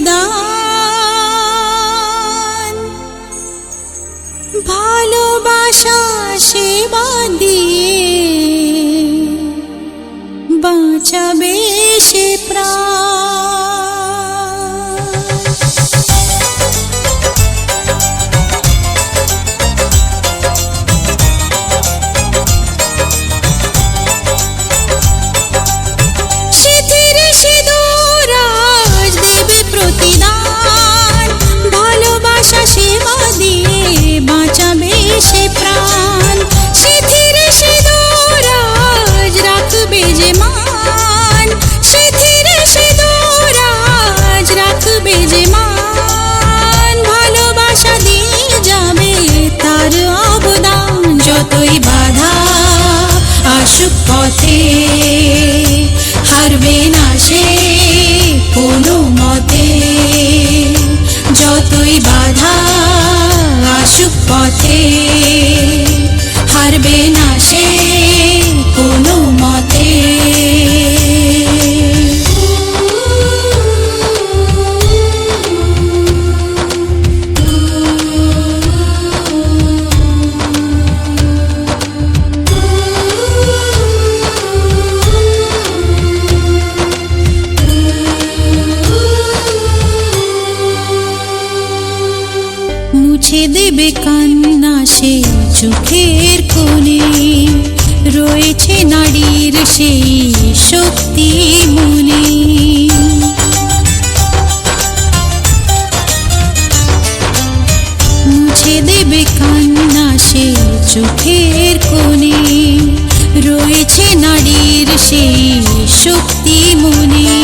দান ভালোবাসা সেবা দিয়ে see দেবে কান্না সেই চোখের কোণে। রয়েছে নারীর সেই শক্তি মনে। মুছে দেবে কান্না সেই চোখের কোণে। রয়েছে নারীর সেই শক্তি মনে।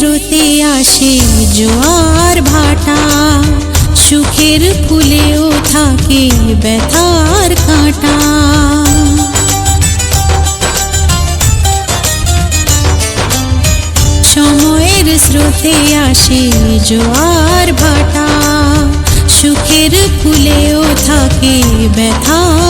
স্রোতে আসে জোয়ার ভাটা, সুখের ফুলেও থাকে ব্যথার কাঁটা। সময়ের স্রোতে আসে জোয়ার ভাটা, সুখের ফুলেও থাকে ব্যথার